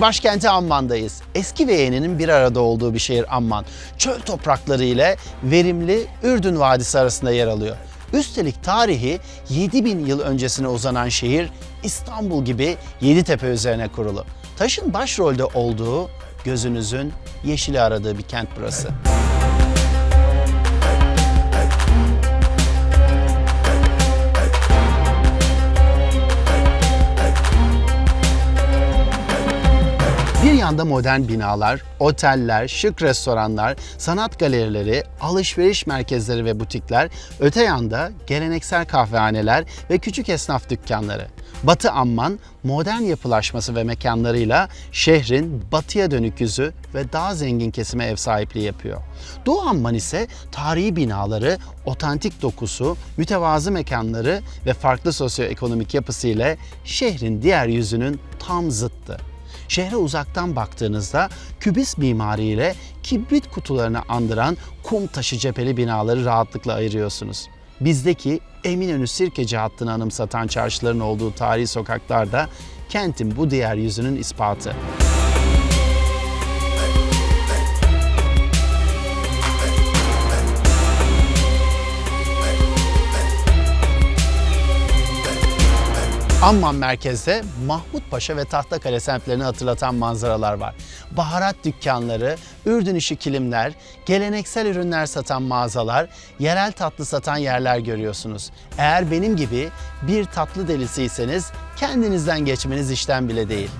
Başkenti Amman'dayız. Eski ve yeninin bir arada olduğu bir şehir Amman. Çöl toprakları ile verimli Ürdün Vadisi arasında yer alıyor. Üstelik tarihi 7000 yıl öncesine uzanan şehir İstanbul gibi Yeditepe üzerine kurulu. Taşın başrolde olduğu gözünüzün yeşili aradığı bir kent burası. Bir yanda modern binalar, oteller, şık restoranlar, sanat galerileri, alışveriş merkezleri ve butikler, öte yanda geleneksel kahvehaneler ve küçük esnaf dükkanları. Batı Amman modern yapılaşması ve mekanlarıyla şehrin batıya dönük yüzü ve daha zengin kesime ev sahipliği yapıyor. Doğu Amman ise tarihi binaları, otantik dokusu, mütevazı mekanları ve farklı sosyoekonomik yapısı ile şehrin diğer yüzünün tam zıttı. Şehre uzaktan baktığınızda kübist mimariyle kibrit kutularını andıran kum taşı cepheli binaları rahatlıkla ayırıyorsunuz. Bizdeki Eminönü Sirkeci hattını anımsatan çarşıların olduğu tarihi sokaklarda kentin bu diğer yüzünün ispatı. Amman merkezde Mahmut Paşa ve Tahtakale semtlerini hatırlatan manzaralar var. Baharat dükkanları, Ürdün işi kilimler, geleneksel ürünler satan mağazalar, yerel tatlı satan yerler görüyorsunuz. Eğer benim gibi bir tatlı delisiyseniz kendinizden geçmeniz işten bile değil.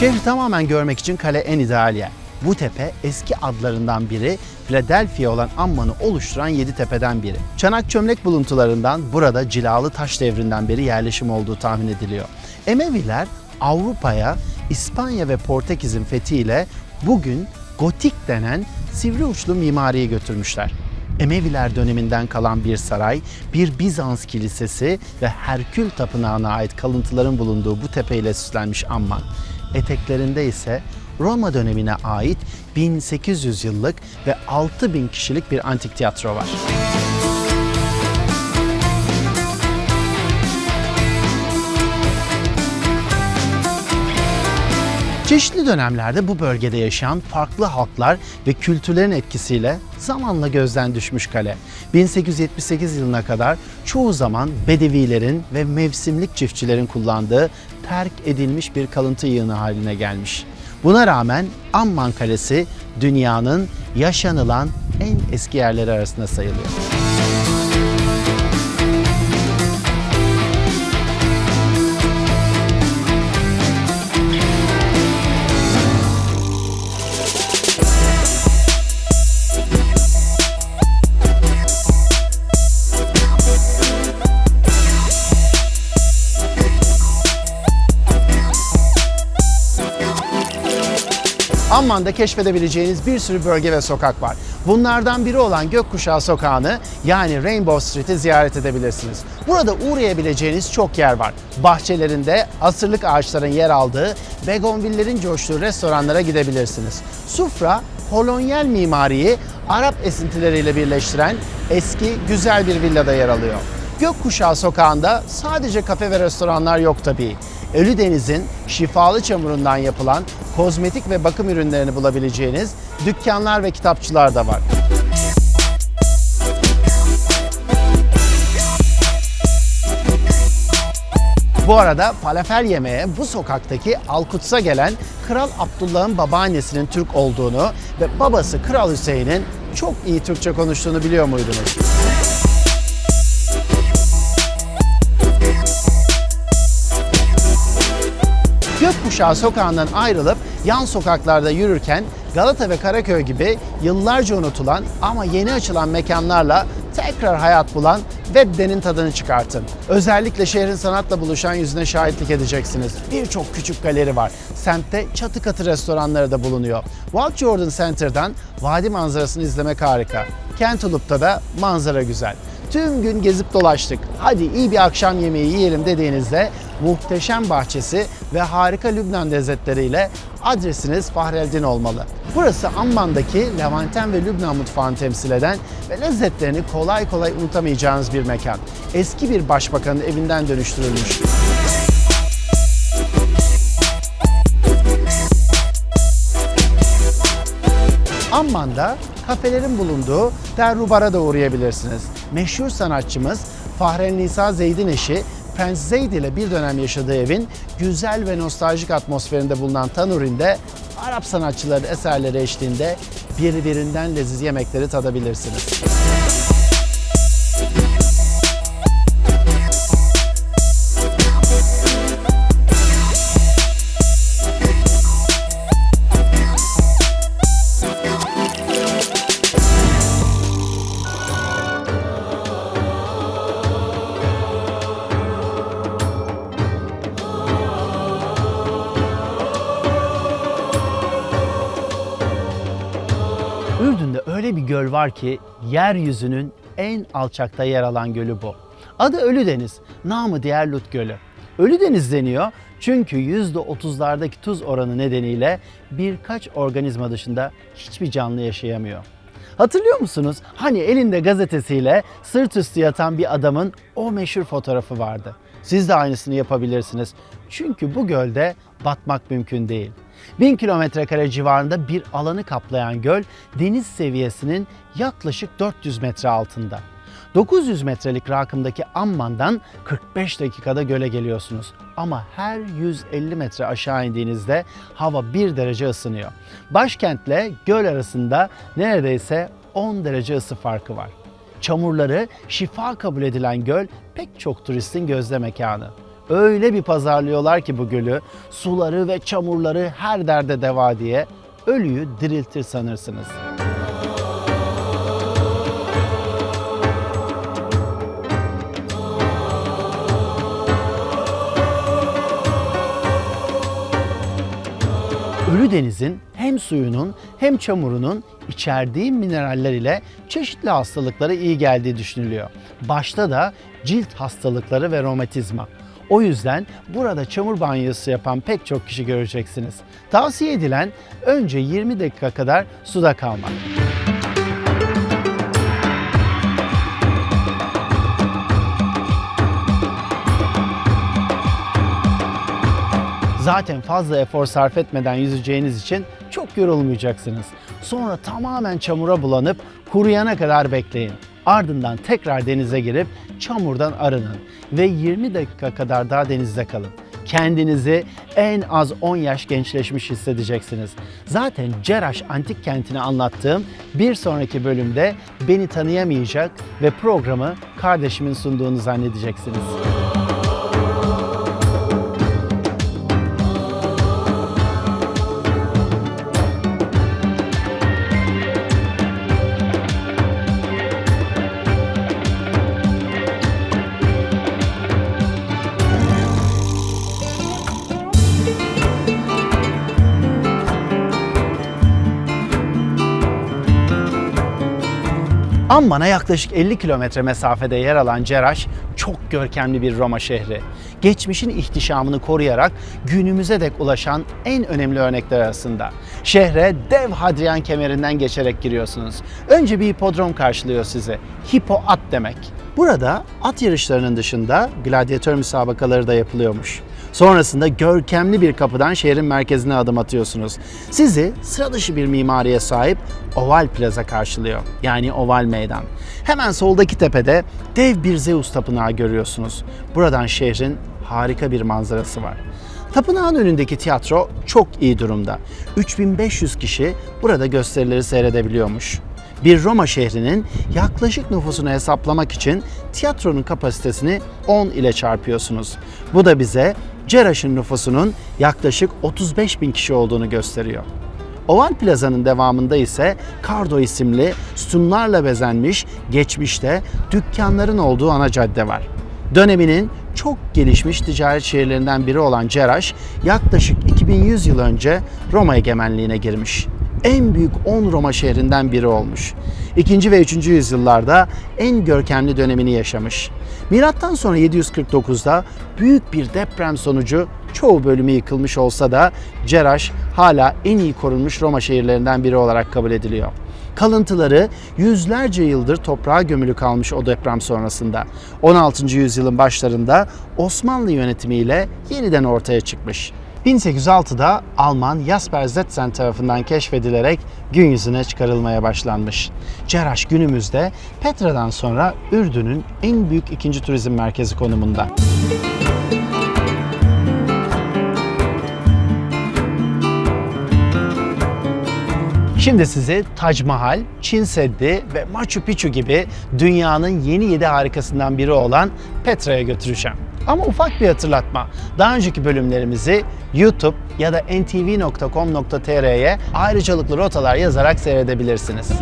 Şehri tamamen görmek için kale en ideal yer. Bu tepe eski adlarından biri Philadelphia olan Amman'ı oluşturan yedi tepeden biri. Çanak çömlek buluntularından burada cilalı taş devrinden beri yerleşim olduğu tahmin ediliyor. Emeviler Avrupa'ya İspanya ve Portekiz'in fethiyle bugün gotik denen sivri uçlu mimariyi götürmüşler. Emeviler döneminden kalan bir saray, bir Bizans kilisesi ve Herkül tapınağına ait kalıntıların bulunduğu bu tepeyle süslenmiş Amman. Eteklerinde ise Roma dönemine ait 1800 yıllık ve 6000 kişilik bir antik tiyatro var. Çeşitli dönemlerde bu bölgede yaşayan farklı halklar ve kültürlerin etkisiyle zamanla gözden düşmüş kale. 1878 yılına kadar çoğu zaman Bedevilerin ve mevsimlik çiftçilerin kullandığı terk edilmiş bir kalıntı yığını haline gelmiş. Buna rağmen Amman Kalesi dünyanın yaşanılan en eski yerleri arasında sayılıyor. Amman'da keşfedebileceğiniz bir sürü bölge ve sokak var. Bunlardan biri olan Gökkuşağı Sokağı'nı yani Rainbow Street'i ziyaret edebilirsiniz. Burada uğrayabileceğiniz çok yer var. Bahçelerinde asırlık ağaçların yer aldığı, begonvillerin coştuğu restoranlara gidebilirsiniz. Sufra, kolonyal mimariyi Arap esintileriyle birleştiren eski güzel bir villada yer alıyor. Gökkuşağı Sokağı'nda sadece kafe ve restoranlar yok tabii. Ölüdeniz'in şifalı çamurundan yapılan kozmetik ve bakım ürünlerini bulabileceğiniz dükkanlar ve kitapçılar da var. Bu arada falafel yemeye bu sokaktaki Alkuts'a gelen Kral Abdullah'ın babaannesinin Türk olduğunu ve babası Kral Hüseyin'in çok iyi Türkçe konuştuğunu biliyor muydunuz? Gökkuşağı sokağından ayrılıp yan sokaklarda yürürken Galata ve Karaköy gibi yıllarca unutulan ama yeni açılan mekanlarla tekrar hayat bulan Webde'nin tadını çıkartın. Özellikle şehrin sanatla buluşan yüzüne şahitlik edeceksiniz. Birçok küçük galeri var. Semtte çatı katı restoranları da bulunuyor. Walt Jordan Center'dan vadi manzarasını izlemek harika. Kentulup'ta da manzara güzel. Tüm gün gezip dolaştık. Hadi iyi bir akşam yemeği yiyelim dediğinizde muhteşem bahçesi ve harika Lübnan lezzetleriyle adresiniz Fahreddin olmalı. Burası Amman'daki Levanten ve Lübnan mutfağını temsil eden ve lezzetlerini kolay kolay unutamayacağınız bir mekan. Eski bir başbakanın evinden dönüştürülmüş. Amman'da kafelerin bulunduğu Derrubar'a da uğrayabilirsiniz. Meşhur sanatçımız Fahren Nisa Zeyd'in eşi Prens Zeyd ile bir dönem yaşadığı evin güzel ve nostaljik atmosferinde bulunan Tanuri'nde Arap sanatçıların eserleri eşliğinde birbirinden leziz yemekleri tadabilirsiniz. Göl var ki yeryüzünün en alçakta yer alan gölü bu. Adı Ölüdeniz, namı diğer Lut Gölü. Ölüdeniz deniyor çünkü %30'lardaki tuz oranı nedeniyle birkaç organizma dışında hiçbir canlı yaşayamıyor. Hatırlıyor musunuz? Hani elinde gazetesiyle sırt üstü yatan bir adamın o meşhur fotoğrafı vardı. Siz de aynısını yapabilirsiniz. Çünkü bu gölde batmak mümkün değil. 1000 kilometre kare civarında bir alanı kaplayan göl deniz seviyesinin yaklaşık 400 metre altında. 900 metrelik rakımdaki Amman'dan 45 dakikada göle geliyorsunuz. Ama her 150 metre aşağı indiğinizde hava 1 derece ısınıyor. Başkentle göl arasında neredeyse 10 derece ısı farkı var. Çamurları şifa kabul edilen göl pek çok turistin gözde mekanı. Öyle bir pazarlıyorlar ki bu gölü, suları ve çamurları her derde deva diye ölüyü diriltir sanırsınız. Ölüdeniz'in hem suyunun hem çamurunun içerdiği mineraller ile çeşitli hastalıklara iyi geldiği düşünülüyor. Başta da cilt hastalıkları ve romatizma. O yüzden burada çamur banyosu yapan pek çok kişi göreceksiniz. Tavsiye edilen önce 20 dakika kadar suda kalmak. Zaten fazla efor sarf etmeden yüzeceğiniz için çok yorulmayacaksınız. Sonra tamamen çamura bulanıp kuruyana kadar bekleyin. Ardından tekrar denize girip çamurdan arının ve 20 dakika kadar daha denizde kalın. Kendinizi en az 10 yaş gençleşmiş hissedeceksiniz. Zaten Ceraş antik kentini anlattığım bir sonraki bölümde beni tanıyamayacak ve programı kardeşimin sunduğunu zannedeceksiniz. Amman'a yaklaşık 50 kilometre mesafede yer alan Ceraş çok görkemli bir Roma şehri. Geçmişin ihtişamını koruyarak günümüze dek ulaşan en önemli örnekler arasında. Şehre dev Hadrian kemerinden geçerek giriyorsunuz. Önce bir hipodrom karşılıyor sizi. Hipo at demek. Burada at yarışlarının dışında gladyatör müsabakaları da yapılıyormuş. Sonrasında görkemli bir kapıdan şehrin merkezine adım atıyorsunuz. Sizi sıra dışı bir mimariye sahip Oval Plaza karşılıyor. Yani Oval Meydan. Hemen soldaki tepede dev bir Zeus tapınağı görüyorsunuz. Buradan şehrin harika bir manzarası var. Tapınağın önündeki tiyatro çok iyi durumda. 3500 kişi burada gösterileri seyredebiliyormuş. Bir Roma şehrinin yaklaşık nüfusunu hesaplamak için tiyatronun kapasitesini 10 ile çarpıyorsunuz. Bu da bize Ceraş'ın nüfusunun yaklaşık 35 bin kişi olduğunu gösteriyor. Oval Plaza'nın devamında ise Cardo isimli sütunlarla bezenmiş geçmişte dükkanların olduğu ana cadde var. Döneminin çok gelişmiş ticaret şehirlerinden biri olan Ceraş yaklaşık 2100 yıl önce Roma egemenliğine girmiş. En büyük 10 Roma şehrinden biri olmuş. 2. ve 3. yüzyıllarda en görkemli dönemini yaşamış. Milattan sonra 749'da büyük bir deprem sonucu çoğu bölümü yıkılmış olsa da Ceraş hala en iyi korunmuş Roma şehirlerinden biri olarak kabul ediliyor. Kalıntıları yüzlerce yıldır toprağa gömülü kalmış o deprem sonrasında. 16. yüzyılın başlarında Osmanlı yönetimiyle yeniden ortaya çıkmış. 1806'da Alman Jasper Zetsen tarafından keşfedilerek gün yüzüne çıkarılmaya başlanmış. Ceraş günümüzde Petra'dan sonra Ürdün'ün en büyük ikinci turizm merkezi konumunda. Şimdi sizi Tac Mahal, Çin Seddi ve Machu Picchu gibi dünyanın yeni yedi harikasından biri olan Petra'ya götüreceğim. Ama ufak bir hatırlatma. Daha önceki bölümlerimizi YouTube ya da ntv.com.tr'ye ayrıcalıklı rotalar yazarak seyredebilirsiniz.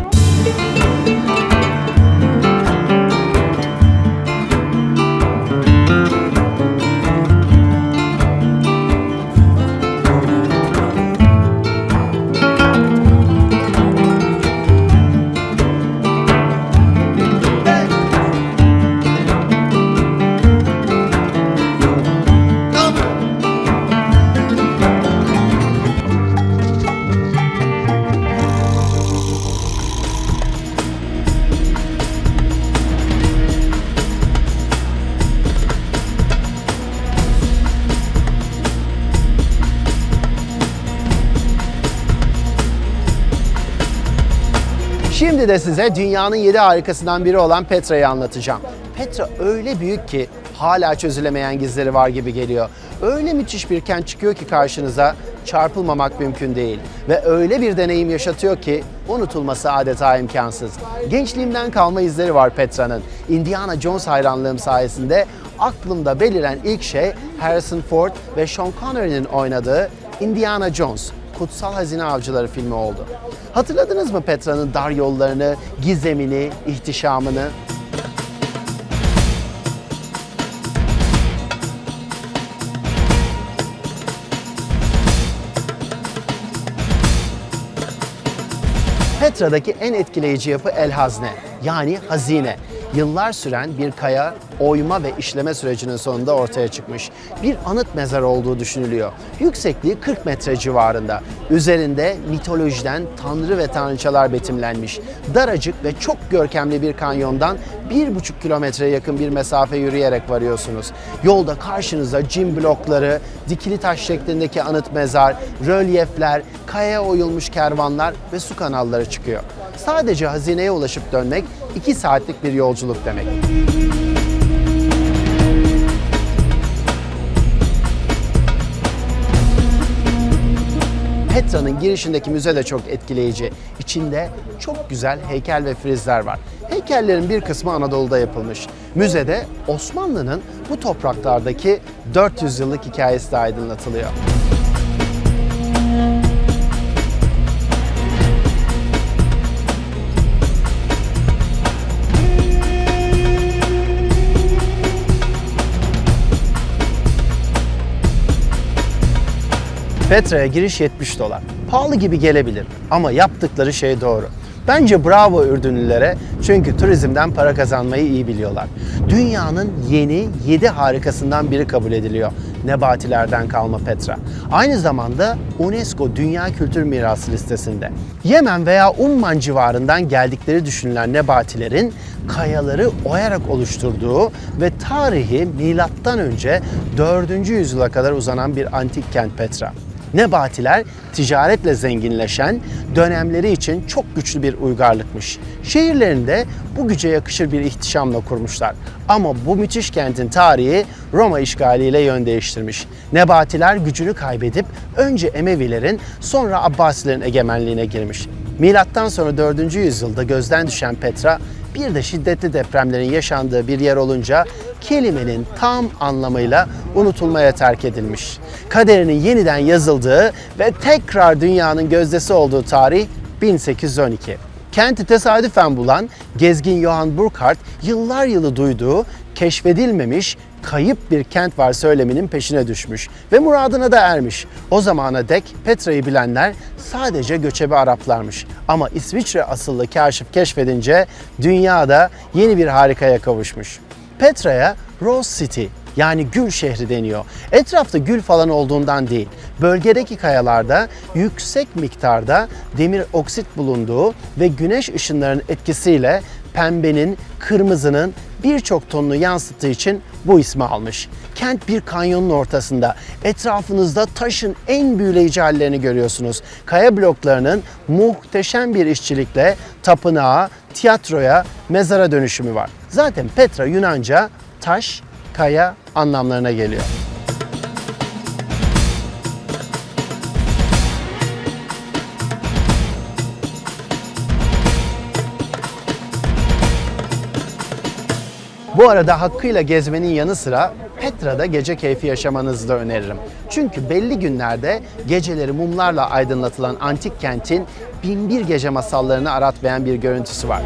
De size dünyanın yedi harikasından biri olan Petra'yı anlatacağım. Petra öyle büyük ki hala çözülemeyen gizleri var gibi geliyor. Öyle müthiş bir kent çıkıyor ki karşınıza çarpılmamak mümkün değil. Ve öyle bir deneyim yaşatıyor ki unutulması adeta imkansız. Gençliğimden kalma izleri var Petra'nın. Indiana Jones hayranlığım sayesinde aklımda beliren ilk şey Harrison Ford ve Sean Connery'nin oynadığı Indiana Jones. Kutsal Hazine Avcıları filmi oldu. Hatırladınız mı Petra'nın dar yollarını, gizemini, ihtişamını? Petra'daki en etkileyici yapı El Hazne yani hazine. Yıllar süren bir kaya oyma ve işleme sürecinin sonunda ortaya çıkmış. Bir anıt mezar olduğu düşünülüyor. Yüksekliği 40 metre civarında. Üzerinde mitolojiden tanrı ve tanrıçalar betimlenmiş. Daracık ve çok görkemli bir kanyondan 1,5 kilometreye yakın bir mesafe yürüyerek varıyorsunuz. Yolda karşınıza cim blokları, dikili taş şeklindeki anıt mezar, rölyefler, kayaya oyulmuş kervanlar ve su kanalları çıkıyor. Sadece hazineye ulaşıp dönmek 2 saatlik bir yolculuk demek. Petra'nın girişindeki müze de çok etkileyici. İçinde çok güzel heykel ve frizler var. Heykellerin bir kısmı Anadolu'da yapılmış. Müzede Osmanlı'nın bu topraklardaki 400 yıllık hikayesi de aydınlatılıyor. Petra'ya giriş 70 dolar. Pahalı gibi gelebilir ama yaptıkları şey doğru. Bence bravo Ürdünlülere çünkü turizmden para kazanmayı iyi biliyorlar. Dünyanın yeni 7 harikasından biri kabul ediliyor. Nebatilerden kalma Petra. Aynı zamanda UNESCO Dünya Kültür Mirası listesinde. Yemen veya Umman civarından geldikleri düşünülen nebatilerin kayaları oyarak oluşturduğu ve tarihi milattan önce 4. yüzyıla kadar uzanan bir antik kent Petra. Nebatiler ticaretle zenginleşen dönemleri için çok güçlü bir uygarlıkmış. Şehirlerinde bu güce yakışır bir ihtişamla kurmuşlar. Ama bu müthiş kentin tarihi Roma işgaliyle yön değiştirmiş. Nebatiler gücünü kaybedip önce Emevilerin sonra Abbasilerin egemenliğine girmiş. Milattan sonra 4. yüzyılda gözden düşen Petra bir de şiddetli depremlerin yaşandığı bir yer olunca kelimenin tam anlamıyla unutulmaya terk edilmiş. Kaderinin yeniden yazıldığı ve tekrar dünyanın gözdesi olduğu tarih 1812. Kenti tesadüfen bulan gezgin Johann Burckhardt yıllar yılı duyduğu keşfedilmemiş kayıp bir kent var söyleminin peşine düşmüş ve muradına da ermiş. O zamana dek Petra'yı bilenler sadece göçebe Araplarmış. Ama İsviçre asıllı kaşif keşfedince dünyada yeni bir harikaya kavuşmuş. Petra'ya Rose City yani gül şehri deniyor. Etrafta gül falan olduğundan değil, bölgedeki kayalarda yüksek miktarda demir oksit bulunduğu ve güneş ışınlarının etkisiyle pembenin, kırmızının birçok tonunu yansıttığı için bu ismi almış. Kent bir kanyonun ortasında. Etrafınızda taşın en büyüleyici hallerini görüyorsunuz. Kaya bloklarının muhteşem bir işçilikle tapınağa, tiyatroya, mezara dönüşümü var. Zaten Petra Yunanca taş, kaya anlamlarına geliyor. Bu arada hakkıyla gezmenin yanı sıra Petra'da gece keyfi yaşamanızı da öneririm. Çünkü belli günlerde geceleri mumlarla aydınlatılan antik kentin binbir gece masallarını aratmayan bir görüntüsü var.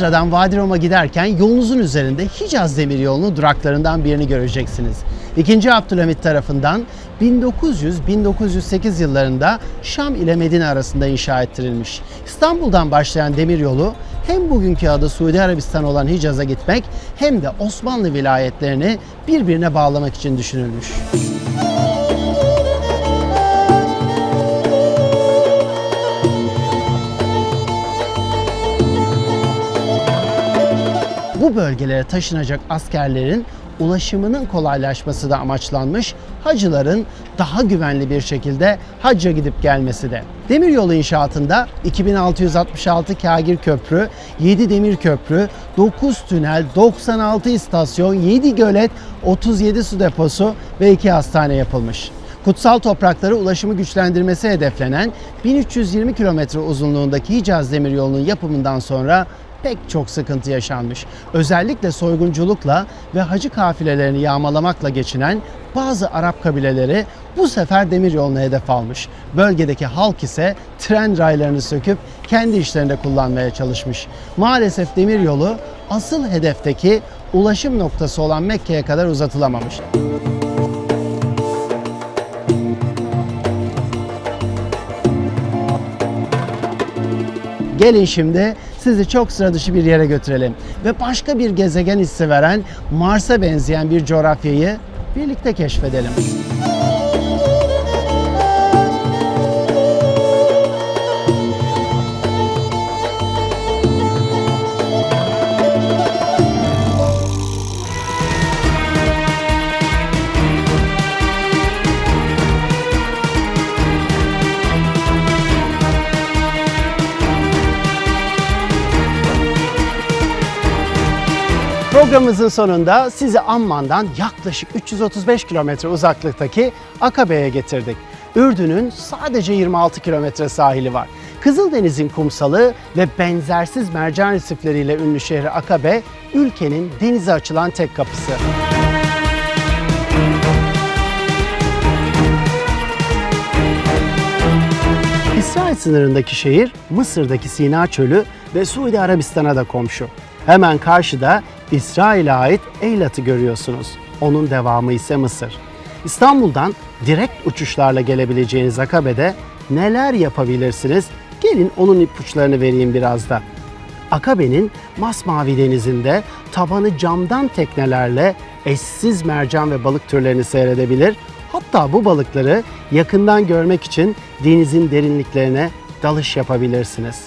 Petra'dan Vadi Roma giderken yolunuzun üzerinde Hicaz Demiryolu'nun duraklarından birini göreceksiniz. İkinci Abdülhamit tarafından 1900-1908 yıllarında Şam ile Medine arasında inşa ettirilmiş. İstanbul'dan başlayan demiryolu hem bugünkü adı Suudi Arabistan olan Hicaz'a gitmek hem de Osmanlı vilayetlerini birbirine bağlamak için düşünülmüş. Bu bölgelere taşınacak askerlerin ulaşımının kolaylaşması da amaçlanmış, hacıların daha güvenli bir şekilde hacca gidip gelmesi de. Demiryolu inşaatında 2666 Kagir Köprü, 7 demir köprü, 9 tünel, 96 istasyon, 7 gölet, 37 su deposu ve 2 hastane yapılmış. Kutsal toprakları ulaşımı güçlendirmesi hedeflenen 1320 kilometre uzunluğundaki Hicaz Demiryolu'nun yapımından sonra pek çok sıkıntı yaşanmış. Özellikle soygunculukla ve hacı kafilelerini yağmalamakla geçinen bazı Arap kabileleri bu sefer demir yoluna hedef almış. Bölgedeki halk ise tren raylarını söküp kendi işlerinde kullanmaya çalışmış. Maalesef demir yolu asıl hedefteki ulaşım noktası olan Mekke'ye kadar uzatılamamış. Gelin şimdi sizi çok sıra dışı bir yere götürelim ve başka bir gezegen hissi veren Mars'a benzeyen bir coğrafyayı birlikte keşfedelim. Programımızın sonunda sizi Amman'dan yaklaşık 335 kilometre uzaklıktaki Akabe'ye getirdik. Ürdün'ün sadece 26 kilometre sahili var. Kızıldeniz'in kumsalı ve benzersiz mercan resifleriyle ünlü şehri Akabe, ülkenin denize açılan tek kapısı. İsrail sınırındaki şehir Mısır'daki Sina Çölü ve Suudi Arabistan'a da komşu. Hemen karşıda İsrail'e ait Eylat'ı görüyorsunuz. Onun devamı ise Mısır. İstanbul'dan direkt uçuşlarla gelebileceğiniz Akabe'de neler yapabilirsiniz? Gelin onun ipuçlarını vereyim biraz da. Akabe'nin masmavi denizinde tabanı camdan teknelerle eşsiz mercan ve balık türlerini seyredebilir. Hatta bu balıkları yakından görmek için denizin derinliklerine dalış yapabilirsiniz.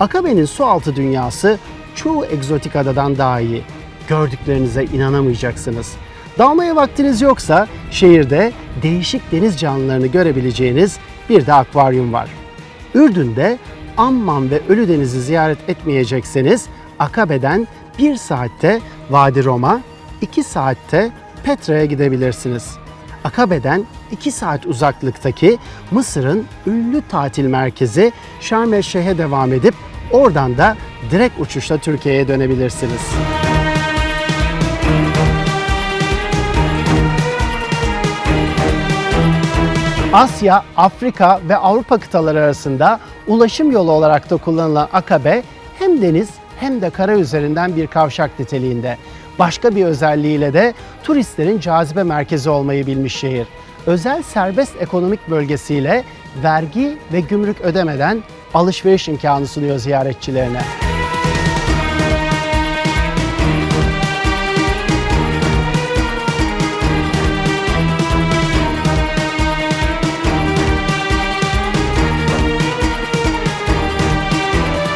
Akabe'nin su altı dünyası çoğu egzotik adadan daha iyi. Gördüklerinize inanamayacaksınız. Dalmaya vaktiniz yoksa şehirde değişik deniz canlılarını görebileceğiniz bir de akvaryum var. Ürdün'de Amman ve Ölüdeniz'i ziyaret etmeyecekseniz Akabe'den 1 saatte Vadi Roma, 2 saatte Petra'ya gidebilirsiniz. Akabe'den 2 saat uzaklıktaki Mısır'ın ünlü tatil merkezi Şarm el Şeyh'e devam edip oradan da direkt uçuşla Türkiye'ye dönebilirsiniz. Asya, Afrika ve Avrupa kıtaları arasında ulaşım yolu olarak da kullanılan Akabe hem deniz hem de kara üzerinden bir kavşak niteliğinde. Başka bir özelliğiyle de turistlerin cazibe merkezi olmayı bilmiş şehir. Özel serbest ekonomik bölgesiyle vergi ve gümrük ödemeden alışveriş imkanı sunuyor ziyaretçilerine.